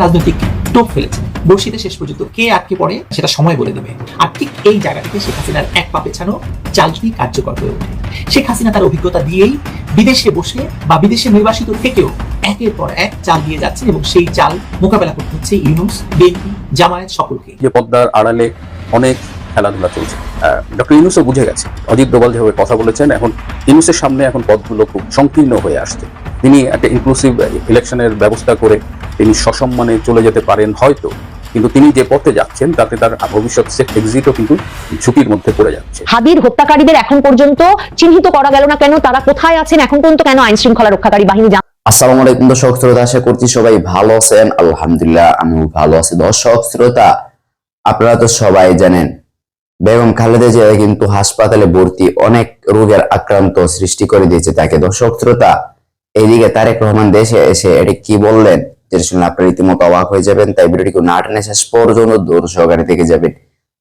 রাজনৈতিক টোপ ফেলেছে। বর্ষিতে শেষ পর্যন্ত কে আটকে পড়ে সেটা সময় বলে দেবে। আর ঠিক এই জায়গাটিতে শেখ হাসিনার এক পা পেছানো চালটি কার্যকর হয়ে ওঠে। শেখ হাসিনা তার অভিজ্ঞতা দিয়েই বিদেশে বসে বা বিদেশে নির্বাসিত থেকেও একের পর এক চাল দিয়ে যাচ্ছেন এবং সেই চাল মোকাবেলা করতে হচ্ছে ইউনুস, বিএনপি, জামায়াত সকলকে। যে পদ্মার আড়ালে অনেক খেলাধুলা চলছে। ডক্টর ইউনুসও বুঝে গেছে। অজিত ডোভাল যেভাবে কথা বলেছেন, এখন ইউনুসের সামনে এখন পদগুলো খুব সংকীর্ণ হয়ে আসছে। তিনি একটা ইনক্লুসিভ ইলেকশনের ব্যবস্থা করে তিনি সসম্মানে চলে যেতে পারেন হয়তো কিন্তু তিনি যে পথে যাচ্ছেন তাতে তার ভবিষ্যৎ সেফ এক্সিটও কিন্তু ঝুঁকির মধ্যে পড়ে যাচ্ছে। হাদির হত্যাকারীদের এখন পর্যন্ত চিহ্নিত করা গেল না কেন? তারা কোথায় আছেন? এখন পর্যন্ত কেন আইন শৃঙ্খলা রক্ষাকারী বাহিনী আসসালামু আলাইকুম দর্শক শ্রোতা আশা করছি সবাই ভালো আছেন। আলহামদুলিল্লাহ আমিও ভালো আছি। দর্শক শ্রোতা আপনারা তো সবাই জানেন বেগম খালেদা জিয়া কিন্তু হাসপাতালে ভর্তি অনেক রোগের আক্রান্ত সৃষ্টি করে দিয়েছে তাকে। দর্শক শ্রোতা এইদিকে তারেক রহমান দেশে এসে এটি কি বললেন? যেটা শুনলে আপনারা রীতিমতো অবাক হয়ে যাবেন, তাই ভিডিওটিকে না টেনে শেষ পর্যন্ত দূর সহকারে থেকে যাবেন।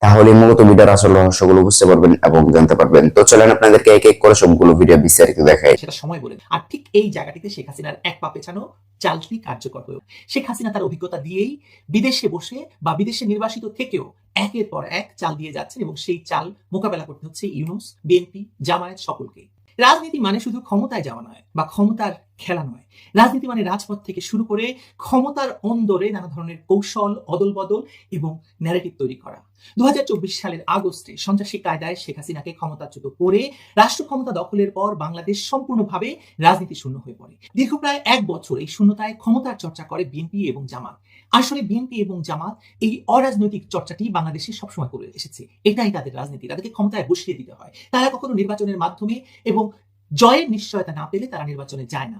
তাহলে মূলত ভিডিওর আসল রহস্যগুলো বুঝতে পারবেন এবং জানতে পারবেন। তো চলেন আপনাদেরকে এক এক করে সবগুলো ভিডিও বিস্তারিত দেখাই। সেটা সময় বলে আর ঠিক এই জায়গাটিতে শেখ হাসিনার এক পা পেছানো চালটি কার্যকর হয়ে শেখ হাসিনা তার অভিজ্ঞতা দিয়েই বিদেশে বসে বা বিদেশে নির্বাসিত থেকেও একের পর এক চাল দিয়ে যাচ্ছেন এবং সেই চাল মোকাবেলা করতে হচ্ছে ইউনুস, বিএনপি, জামায়াত সকলকে রাজনীতি মানে শুধু ক্ষমতায় যাওয়া নয় বা ক্ষমতার খেলা নয়। রাজনীতি মানে রাজপথ থেকে শুরু করে ক্ষমতার অন্দরে নানা ধরনের কৌশল অদল বদল এবং ন্যারেটিভ তৈরি করা। দু হাজার চব্বিশ সালের আগস্টে সন্ত্রাসী কায়দায় শেখ হাসিনাকে ক্ষমতাচ্যুত করে রাষ্ট্র ক্ষমতা দখলের পর বাংলাদেশ সম্পূর্ণভাবে রাজনীতি শূন্য হয়ে পড়ে। দীর্ঘ প্রায় এক বছর এই শূন্যতায় ক্ষমতার চর্চা করে বিএনপি এবং জামাত। আসলে বিএনপি এবং জামাত এই অরাজনৈতিক চর্চাটি বাংলাদেশে সবসময় করে এসেছে। এটাই তাদের রাজনীতি। তাদেরকে ক্ষমতায় বসিয়ে দিতে হয়। তারা কখনো নির্বাচনের মাধ্যমে এবং জয়ের নিশ্চয়তা না পেলে তারা নির্বাচনে যায় না।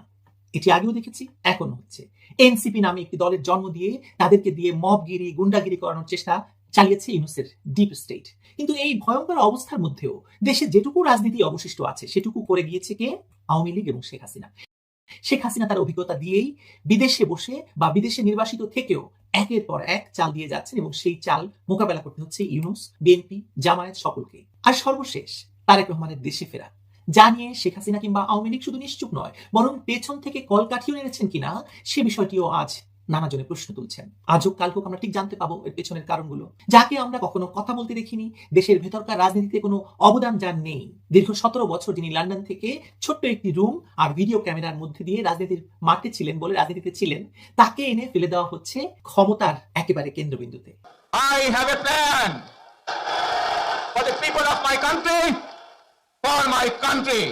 এটি আগেও দেখেছি এখনও হচ্ছে। এনসিপি নামে একটি দলের জন্ম দিয়ে তাদেরকে দিয়ে মবগিরি গুন্ডাগিরি করানোর চেষ্টা চালিয়েছে ইউনুসের ডিপ স্টেট। কিন্তু এই ভয়ঙ্কর অবস্থার মধ্যেও দেশে যেটুকু রাজনীতি অবশিষ্ট আছে, সেটুকু করে গিয়েছে কে? আওয়ামী লীগ এবং শেখ হাসিনা। শেখ হাসিনা তার অভিজ্ঞতা দিয়েই বিদেশে বসে বা বিদেশে নির্বাসিত থেকেও একের পর এক চাল দিয়ে যাচ্ছেন এবং সেই চাল মোকাবেলা করতে হচ্ছে ইউনুস, বিএনপি, জামায়াত সকলকে। আর সর্বশেষ, তারেক রহমানের দেশে ফেরা। যা নিয়ে শেখ হাসিনা কিংবা আওয়ামী লীগ শুধু নিশ্চুপ নয়, বরং পেছন থেকে কলকাঠিও এনেছেন কিনা সে বিষয়টিও আজ নানা জনে প্রশ্ন তুলছেন। আজও কাল হোক আমরা ঠিক জানতে পাবো এর পেছনের কারণগুলো। যাকে আমরা কখনো কথা বলতে দেখিনি দেশের ভেতরকার রাজনীতিতে কোনো অবদান যার নেই। দীর্ঘ সতেরো বছর যিনি লন্ডন থেকে ছোট্ট একটি রুম আর ভিডিও ক্যামেরার মধ্যে দিয়ে রাজনীতির মাঠে ছিলেন বলে রাজনীতিতে ছিলেন তাকে এনে ফেলে দেওয়া হচ্ছে ক্ষমতার একেবারে কেন্দ্রবিন্দুতে। I have a plan for the people of my country, for my country.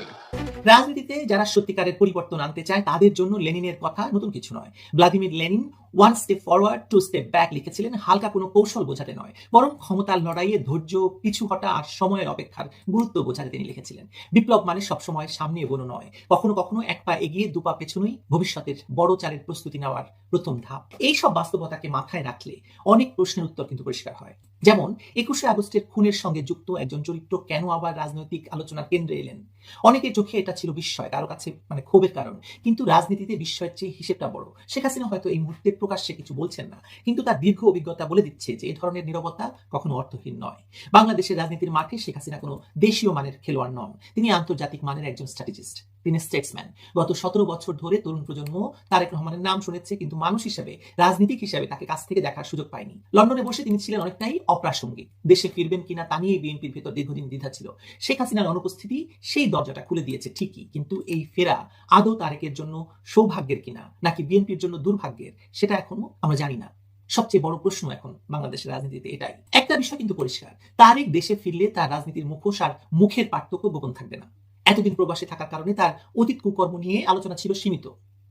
রাজনীতিতে যারা সত্যিকারের পরিবর্তন আনতে চায়, তাদের জন্য লেনিনের কথা নতুন কিছু নয়। Vladimir Lenin one step forward two step back লিখেছিলেন, হালকা কোনো কৌশল বোঝাতে নয়, বরং ক্ষমতার লড়াইয়ে ধৈর্য, পিছু হটা আর সময়ের অপেক্ষার গুরুত্ব বোঝাতে তিনি লিখেছিলেন। বিপ্লব মানে সবসময় সামনে এগোনো নয়, কখনো কখনো এক পা এগিয়ে দু পা পেছনেই ভবিষ্যতের বড় চালের প্রস্তুতি নেওয়ার প্রথম ধাপ। এই সব বাস্তবতাকে মাথায় রাখলে অনেক প্রশ্নের উত্তর কিন্তু পরিষ্কার হয়। যেমন, একুশে আগস্টের খুনের সঙ্গে যুক্ত একজন চরিত্র কেন আবার রাজনৈতিক আলোচনার কেন্দ্রে এলেন? অনেকের চোখে এটা ছিল বিস্ময়, কারও কাছে মানে ক্ষোভের কারণ। কিন্তু রাজনীতিতে বিস্ময়ের চেয়ে হিসেবটা বড়। শেখ হাসিনা হয়তো এই মুহূর্তে প্রকাশ্যে কিছু বলছেন না, কিন্তু তার দীর্ঘ অভিজ্ঞতা বলে দিচ্ছে যে এই ধরনের নিরবতা কখনো অর্থহীন নয়। বাংলাদেশের রাজনীতির মাঠে শেখ হাসিনা কোনো দেশীয় মানের খেলোয়াড় নন। তিনি আন্তর্জাতিক মানের একজন স্ট্র্যাটেজিস্ট তিনি স্টেটসম্যান গত সতেরো বছর ধরে তরুণ প্রজন্ম তারেক রহমানের নাম শুনেছে, কিন্তু মানুষ হিসেবে, রাজনীতিক হিসেবে তাকে কাছ থেকে দেখার সুযোগ পায়নি। লন্ডনে বসে তিনি ছিলেন অনেকটাই অপ্রাসঙ্গিক। দেশে ফিরবেন কিনা তা নিয়ে বিএনপির ভেতর দীর্ঘদিন দ্বিধা ছিল। শেখ হাসিনার অনুপস্থিতি সেই দরজাটা খুলে দিয়েছে ঠিকই, কিন্তু এই ফেরা আদৌ তারেকের জন্য সৌভাগ্যের কিনা, নাকি বিএনপির জন্য দুর্ভাগ্যের, সেটা এখনও আমরা জানি না। সবচেয়ে বড় প্রশ্ন এখন বাংলাদেশের রাজনীতিতে এটাই। একটা বিষয় কিন্তু পরিষ্কার, তারেক দেশে ফিরলে তার রাজনীতির মুখোশ আর মুখের পার্থক্য গোপন থাকবে না। এতদিন প্রবাসে থাকার কারণে তার অতীত কুকর্ম নিয়ে আলোচনা ছিল সীমিত।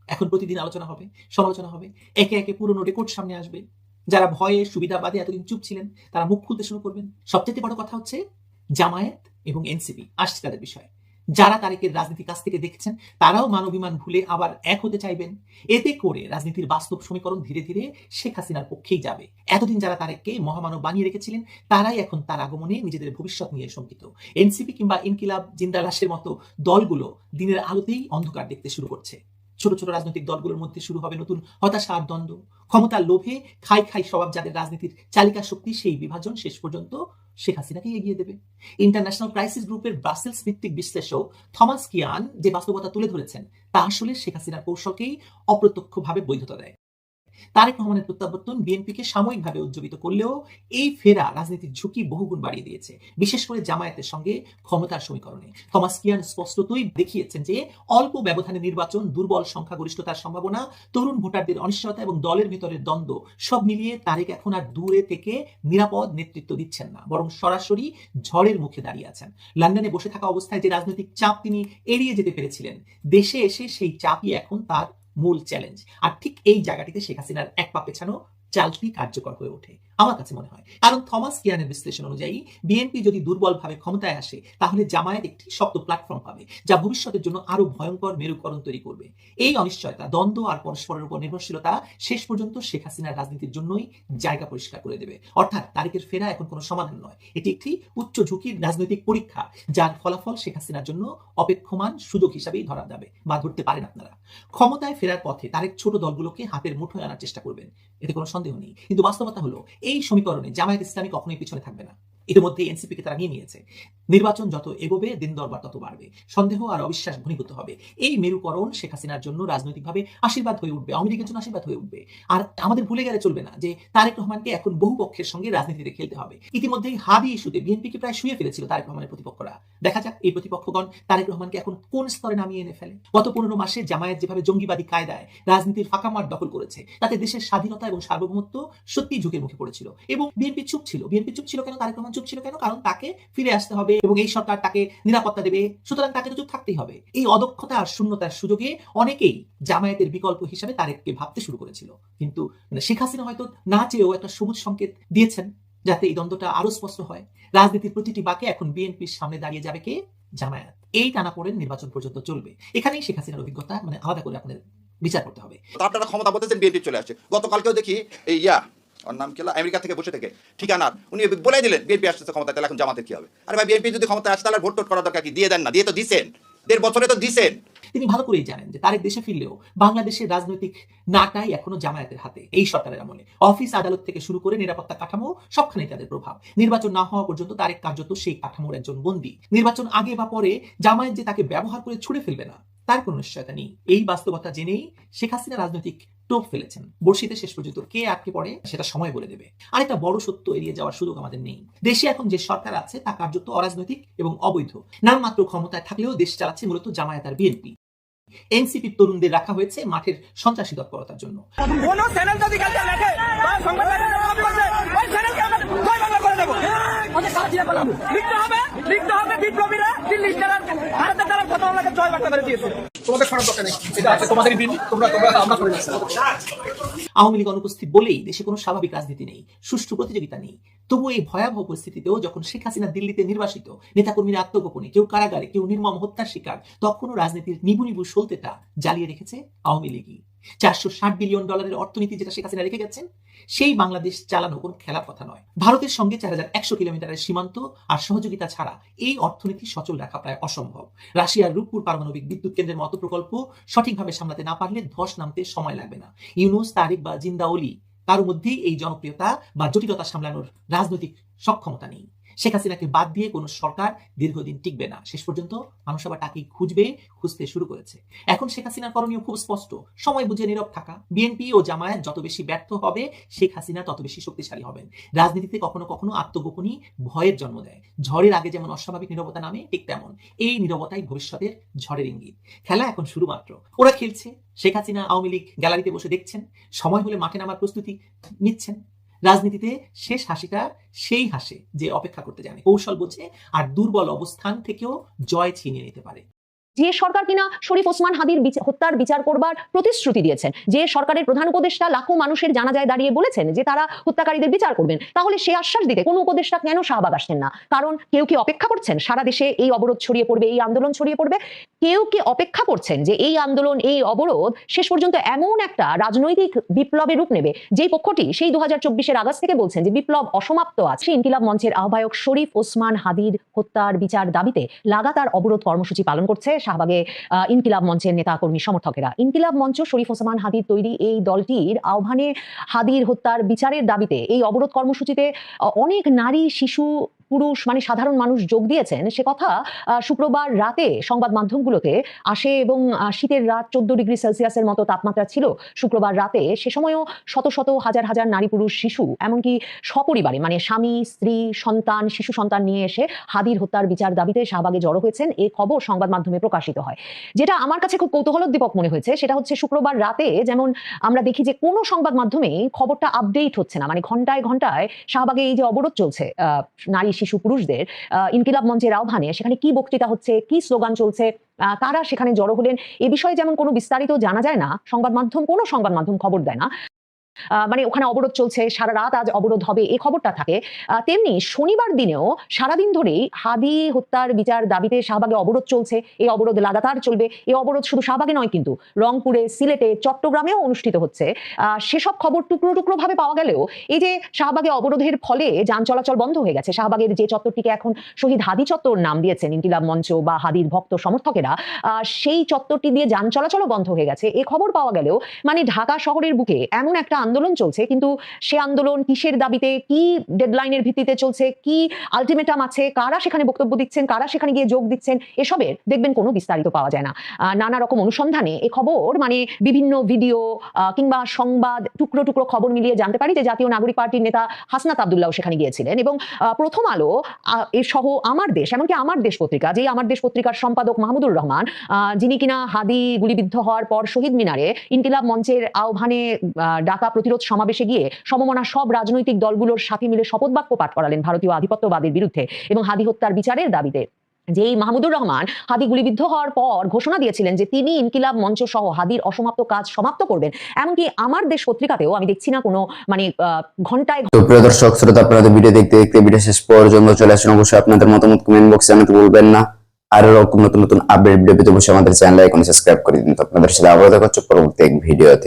এখন প্রতিদিন আলোচনা হবে, সমালোচনা হবে, একে একে পুরনো রেকর্ড সামনে আসবে। যারা ভয়ে সুবিধাবাদে এতদিন চুপ ছিলেন, তারা মুখ খুলতে শুরু করবেন। সবচেয়ে বড় কথা হচ্ছে জামায়াত এবং এনসিপি। আসছে তাদের বিষয়। যারা তারেকের রাজনীতি কাছ থেকে দেখছেন, তারাও মানবিমান ভুলে আবার এক হতে চাইবেন। এতে করে রাজনীতির বাস্তব সমীকরণ ধীরে ধীরে শেখ হাসিনার পক্ষেই যাবে। এতদিন যারা তারেককে মহামানব বানিয়ে রেখেছিলেন, তারাই এখন তার আগমনে নিজেদের ভবিষ্যৎ নিয়ে শঙ্কিত। এনসিপি কিংবা ইনকিলাব জিন্দালাসের মতো দলগুলো দিনের আলোতেই অন্ধকার দেখতে শুরু করছে। ছোট ছোট রাজনৈতিক দলগুলোর মধ্যে শুরু হবে নতুন হতাশা আর দ্বন্দ্ব। ক্ষমতার লোভে খাই খাই স্বভাব যাদের রাজনীতির চালিকা শক্তি, সেই বিভাজন শেষ পর্যন্ত শেখ হাসিনাকে এগিয়ে দেবে। ইন্টারন্যাশনাল ক্রাইসিস গ্রুপের ব্রাসেলস ভিত্তিক বিশ্লেষক থমাস কিয়ান যে বাস্তবতা তুলে ধরেছেন, তা আসলে শেখ হাসিনার কৌশলকেই অপ্রত্যক্ষভাবে বৈধতা দেয়। তারেক রহমানের প্রত্যাবর্তন বিএনপিকে সাময়িকভাবে উজ্জীবিত করলেও এই ফেরা রাজনীতির ঝুঁকি বহুগুণ বাড়িয়ে দিয়েছে, বিশেষ করে জামায়াতের সঙ্গে ক্ষমতার সমীকরণে। থমাস কিয়ান স্পষ্টতই দেখিয়েছেন যে, অল্প ব্যবধানে নির্বাচন, দুর্বল সংখ্যাগরিষ্ঠতার সম্ভাবনা, তরুণ ভোটারদের অনিশ্চয়তা এবং দলের ভেতরের দ্বন্দ্ব, সব মিলিয়ে তারেক এখন আর দূরে থেকে নিরাপদ নেতৃত্ব দিচ্ছেন না, বরং সরাসরি ঝড়ের মুখে দাঁড়িয়ে আছেন। লন্ডনে বসে থাকা অবস্থায় যে রাজনৈতিক চাপ তিনি এড়িয়ে যেতে পেরেছিলেন, দেশে এসে সেই চাপই এখন তার মূল চ্যালেঞ্জ আর ঠিক এই জায়গাটিতে শেখ হাসিনার এক পা পেছানো চালটি কার্যকর হয়ে ওঠে। আমার কাছে মনে হয়। কারণ থমাস কিয়ানের বিশ্লেষণ অনুযায়ী বিএনপি যদি দুর্বলভাবে ক্ষমতায় আসে, তাহলে জামায়াত একটি শক্ত প্ল্যাটফর্ম পাবে, যা ভবিষ্যতের জন্য আরও ভয়ঙ্কর মেরুকরণ তৈরি করবে। এই অনিশ্চয়তা, দ্বন্দ্ব আর পরস্পরের উপর নির্ভরশীলতা শেষ পর্যন্ত শেখ হাসিনার রাজনীতির জন্যই জায়গা পরিষ্কার করে দেবে। অর্থাৎ তারিখের ফেরা এখন কোনো সমাধান নয়। এটি একটি উচ্চ ঝুঁকির রাজনৈতিক পরীক্ষা, যার ফলাফল শেখ হাসিনার জন্য অপেক্ষমান সুযোগ হিসাবেই ধরা যাবে, বা ধরতে পারেন আপনারা। ক্ষমতায় ফেরার পথে তারেক ছোট দলগুলোকে হাতের মুঠোয় আনার চেষ্টা করবেন, এতে কোনো সন্দেহ নেই। কিন্তু বাস্তবতা হলো এই সমীকরণে জামায়াত ইসলামী কখনোই পিছনে থাকবে না। ইতিমধ্যে এনসিপিকে তারা নিয়ে নিয়েছে। নির্বাচন যত এগোবে, দিন দরবার তত বাড়বে। সন্দেহ আর অবিশ্বাস ঘনীভূত হবে। এই মেরুকরণ শেখ হাসিনার জন্য রাজনৈতিকভাবে আশীর্বাদ হয়ে উঠবে, আওয়ামী লীগের জন্য আশীর্বাদ হয়ে উঠবে। আর আমাদের ভুলে গেলে চলবে না যে তারেক রহমানকে এখন বহু পক্ষের সঙ্গে রাজনীতিতে খেলতে হবে। ইতিমধ্যেই হাবি ইস্যুতে বিএনপিকে প্রায় শুয়ে ফেলেছিল তারেক রহমানের প্রতিপক্ষরা। দেখা যাক এই প্রতিপক্ষগণ তারেক রহমানকে এখন কোন স্তরে নামিয়ে এনে ফেলে। গত পনেরো মাসে জামায়াত যেভাবে জঙ্গিবাদী কায়দায় রাজনীতির ফাঁকা মাঠ দখল করেছে, তাতে দেশের স্বাধীনতা এবং সার্বভৌমত্ব সত্যি ঝুঁকির মুখে পড়েছিল। এবং বিএনপি চুপ ছিল। বিএনপি চুপ ছিল কেন তারেক রহমান? চুপ ছিল কেন? কারণ তাকে ফিরে আসতে হবে এবং এই সরকার তাকে নিরাপত্তা দেবে। সুতরাং তাকে তো চুপ থাকতেই হবে। এই অদক্ষতা আর শূন্যতার সুযোগে অনেকেই জামায়াতের বিকল্প হিসাবে তারেককে ভাবতে শুরু করেছিল। কিন্তু শেখ হাসিনা হয়তো না চেয়েও একটা সবুজ সংকেত দিয়েছেন যাতে এই দ্বন্দ্বটা আরও স্পষ্ট হয়। রাজনীতির প্রতিটি বাকে এখন বিএনপির সামনে দাঁড়িয়ে যাবে কে? জামায়াত। এই টানা পড়েন নির্বাচন পর্যন্ত চলবে। এখানেই শেখ হাসিনার অভিজ্ঞতা মানে আলাদা করে আপনাদের বিচার করতে হবে। আপনারা ক্ষমতা বলতেছেন, বিএনপি চলে আসছে। গতকালকেও দেখি ইয়া ওর নাম কি হলো? আমেরিকা থেকে বসে থেকে। ঠিকানার উনি বলে দিলেন বিএনপি আসতেছে ক্ষমতা তাহলে এখন জামাতের কি হবে? আরে ভাই বিএনপি যদি ক্ষমতা আসে, তাহলে ভোট টোট করার দরকার কি? দিয়ে দেন না, দিয়ে তো দিছেন। দেড় বছরে তো দিছেন। তিনি ভালো করেই জানেন যে তারেক দেশে ফিরলেও বাংলাদেশের রাজনৈতিক নাটাই এখনও জামায়াতের হাতে, এই সরকারের আমলে। অফিস আদালত থেকে শুরু করে নিরাপত্তা কাঠামো, সবখানেই তাদের প্রভাব। নির্বাচন না হওয়া পর্যন্ত তারেক কার্যত সেই কাঠামোর একজন বন্দী। নির্বাচন আগে বা পরে জামায়াত যে তাকে ব্যবহার করে ছুড়ে ফেলবে না, তার কোনো নিশ্চয়তা নেই। এই বাস্তবতা জেনেই শেখ হাসিনা রাজনৈতিক টোপ ফেলেছেন। বর্ষিতে শেষ পর্যন্ত কে আটকে পড়ে, সেটা সময় বলে দেবে। আরেকটা বড় সত্য এড়িয়ে যাওয়ার সুযোগ আমাদের নেই। দেশে এখন যে সরকার আছে, তা কার্যত অরাজনৈতিক এবং অবৈধ। নামমাত্র ক্ষমতায় থাকলেও দেশ চালাচ্ছে মূলত জামায়াত আর বিএনপি। এনসিপি তরুণদের রাখা হয়েছে মাঠের সন্ত্রাসী তৎপরতার জন্য। কোন চ্যানেল যদি কালকে লেখে বা সংবাদদাতা জবাব করবে, ওই চ্যানেলকে আমরা জয় করে দেবো। আওয়ামী লীগ অনুপস্থিত বলেই দেশে কোনো স্বাভাবিক রাজনীতি নেই, সুষ্ঠু প্রতিযোগিতা নেই। তবু এই ভয়াবহ পরিস্থিতিতেও যখন শেখ হাসিনা দিল্লিতে নির্বাসিত, নেতাকর্মীরা আত্মগোপনে, কেউ কারাগারে, কেউ নির্মম হত্যার শিকার, তখনও রাজনীতির নিবু নিবু সলতেটা জ্বালিয়ে রেখেছে আওয়ামী লীগই। চারশো ষাট বিলিয়ন ডলারের অর্থনীতি যেটা শেখ হাসিনা রেখে গেছেন, সেই বাংলাদেশ চালানো কোনো খেলার কথা নয়। ভারতের সঙ্গে চার হাজার একশো কিলোমিটারের সীমান্ত আর সহযোগিতা ছাড়া এই অর্থনীতি সচল রাখা প্রায় অসম্ভব। রাশিয়ার রূপপুর পারমাণবিক বিদ্যুৎ কেন্দ্রের মতো প্রকল্প সঠিকভাবে সামলাতে না পারলে ধস নামতে সময় লাগবে না। ইউনুস, তারিক বা জিন্দাওলি কারও মধ্যেই এই জনপ্রিয়তা বা জটিলতা সামলানোর রাজনৈতিক সক্ষমতা নেই। শেখ হাসিনাকে বাদ দিয়ে কোনো সরকার দীর্ঘদিন টিকবে না। শেষ পর্যন্ত মানুষ আবার তাকেই খুঁজবে, খুঁজতে শুরু করেছে। এখন শেখ হাসিনার করণীয় খুব স্পষ্ট। সময় বুঝে নীরব থাকা। বিএনপি ও জামায়াত যত বেশি ব্যর্থ হবে, শেখ হাসিনা তত বেশি শক্তিশালী হবেন। রাজনীতিতে কখনো কখনো আত্মগোপনই ভয়ের জন্ম দেয়। ঝড়ের আগে যেমন অস্বাভাবিক নীরবতা নামে, ঠিক তেমন। এই নীরবতাই ভবিষ্যতের ঝড়ের ইঙ্গিত। খেলা এখন শুরু মাত্র। ওরা খেলছে। শেখ হাসিনা আওয়ামী লীগ গ্যালারিতে বসে দেখছেন। সময় হলে মাঠে নামার প্রস্তুতি নিচ্ছেন। রাজনীতিতে শেষ হাসিটা সেই হাসে যে অপেক্ষা করতে জানে। কৌশল বোঝে আর দুর্বল অবস্থান থেকেও জয় ছিনিয়ে নিতে পারে। যে সরকার কিনা শরীফ ওসমান হাদির হত্যার বিচার করবার প্রতিশ্রুতি দিয়েছেন, যে সরকারের প্রধান উপদেষ্টা লাখো মানুষের জানাজায় দাঁড়িয়ে বলেছেন যে তারা হত্যাকারীদের বিচার করবেন, তাহলে সে আশ্বাস দিতে কোনো উপদেষ্টা কেন শাহবাগ আসছেন না? কারণ কেউ কি অপেক্ষা করছেন? সারা দেশে এই অবরোধ ছড়িয়ে পড়বে, এই আন্দোলন ছড়িয়ে পড়বে। কেউ কি অপেক্ষা করছেন যে এই আন্দোলন, এই অবরোধ শেষ পর্যন্ত এমন একটা রাজনৈতিক বিপ্লবে রূপ নেবে? যে পক্ষটি সেই দু হাজার চব্বিশের আগস্ট থেকে বলছেন যে বিপ্লব অসমাপ্ত আছে। ইনকিলাব মঞ্চের আহ্বায়ক শরীফ ওসমান হাদির হত্যার বিচার দাবিতে লাগাতার অবরোধ কর্মসূচি পালন করছে। শাহবাগে ইনকিলাব মঞ্চের নেতা কর্মী সমর্থকেরা। ইনকিলাব মঞ্চ শরীফ ওসমান হাদির তৈরি এই দলটির আহ্বানে হাদির হত্যার বিচারের দাবিতে এই অবরোধ কর্মসূচিতে অনেক নারী, শিশু পুরুষ মানে সাধারণ মানুষ যোগ দিয়েছেন, সে কথা শুক্রবার রাতে সংবাদ মাধ্যমগুলোতে আসে এবং শীতের রাত চোদ্দ ডিগ্রি সেলসিয়াসের মতো তাপমাত্রা ছিল শুক্রবার রাতে। সে সময়ও শত শত হাজার হাজার নারী পুরুষ শিশু, এমনকি সপরিবারে মানে স্বামী, স্ত্রী, সন্তান, শিশু সন্তান নিয়ে এসে হাদির হত্যার বিচার দাবিতে শাহবাগে জড়ো হয়েছেন। এ খবর সংবাদ মাধ্যমে প্রকাশিত হয়। যেটা আমার কাছে খুব কৌতূহলোদ্দীপক মনে হয়েছে, সেটা হচ্ছে শুক্রবার রাতে যেমন আমরা দেখি যে কোনো সংবাদ মাধ্যমে খবরটা আপডেট হচ্ছে না মানে ঘন্টায় ঘন্টায় শাহবাগে এই যে অবরোধ চলছে নারী শিশু পুরুষদের ইনকিলাব মঞ্চের আহ্বানে সেখানে কি বক্তৃতা হচ্ছে, কি স্লোগান চলছে কারা সেখানে জড়ো হলেন, এ বিষয়ে যেমন কোনো বিস্তারিত জানা যায় না, সংবাদ মাধ্যম কোনো সংবাদ মাধ্যম খবর দেয় না মানে ওখানে অবরোধ চলছে, সারা রাত আজ অবরোধ হবে, এই খবরটা থাকে। তেমনি শনিবার দিনেও সারাদিন ধরেই হাদি হত্যার বিচার দাবিতে শাহবাগে অবরোধ চলছে। এই অবরোধ লাগাতার চলবে। এই অবরোধ শুধু শাহবাগে নয় কিন্তু রংপুরে, সিলেটে, চট্টগ্রামেও অনুষ্ঠিত হচ্ছে। সেসব খবর টুকরো টুকরো ভাবে পাওয়া গেলেও এই যে শাহবাগে অবরোধের ফলে যান চলাচল বন্ধ হয়ে গেছে, শাহবাগের যে চত্বরটিকে এখন শহীদ হাদি চত্বর নাম দিয়েছেন ইনকিলাব মঞ্চ বা হাদির ভক্ত সমর্থকেরা সেই চত্বরটি দিয়ে যান চলাচলও বন্ধ হয়ে গেছে। এ খবর পাওয়া গেলেও মানে ঢাকা শহরের বুকে এমন একটা আন্দোলন চলছে কিন্তু সে আন্দোলন কিসের দাবিতে কি ডেডলাইনের ভিত্তিতে চলছে কি আলটিমেটাম আছে কারা সেখানে বক্তব্য দিচ্ছেন কারা সেখানে গিয়ে যোগ দিচ্ছেন এসবের দেখবেন কোনো বিস্তারিত পাওয়া যায় না। নানা রকম অনুসন্ধানে এ খবর মানে বিভিন্ন ভিডিও কিংবা সংবাদ টুকরো টুকরো খবর মিলিয়ে জানতে পারি যে জাতীয় নাগরিক পার্টির নেতা হাসনাত আবদুল্লাহ সেখানে গিয়েছিলেন এবং প্রথম আলো এর সহ আমার দেশ এমনকি আমার দেশ পত্রিকা যে আমার দেশ পত্রিকার সম্পাদক মাহমুদুর রহমান যিনি কিনা হাদি গুলিবিদ্ধ হওয়ার পর শহীদ মিনারে ইনকিলাব মঞ্চের আহ্বানে আহ, ডাকা প্রতিরোধ সমাবেশে গিয়ে সমমনা সব রাজনৈতিক দলগুলোর সাথে মিলে শপথ বাক্য পাঠ করালেন ভারতীয় আধিপত্যবাদের বিরুদ্ধে এবং হাদি হত্যার বিচারের দাবিতে। যেই মাহমুদুর রহমান হাদি গুলিবিদ্ধ হওয়ার পর ঘোষণা দিয়েছিলেন যে তিনি ইনকিলাব মঞ্চ সহ হাদির অসমাপ্ত কাজ সমাপ্ত করবেন। এমনকি আমার দেশ পত্রিকাতেও আমি দেখছি না কোনো মানে ঘন্টায় প্রিয় দর্শক, শ্রোতা, আপনাদের ভিডিও দেখতে দেখতে ভিডিও শেষ পর্যন্ত চলে আসুন। অবশ্যই আপনাদের মতামত কমেন্ট বক্সে জানাতে ভুলবেন না। আর এরকম নতুন নতুন আপডেট ভিডিও পেতে অবশ্যই আমাদের চ্যানেল এখন সাবস্ক্রাইব করে দিন। তো আপনাদের সাথে আবার দেখা হচ্ছে পরবর্তী এক ভিডিওতে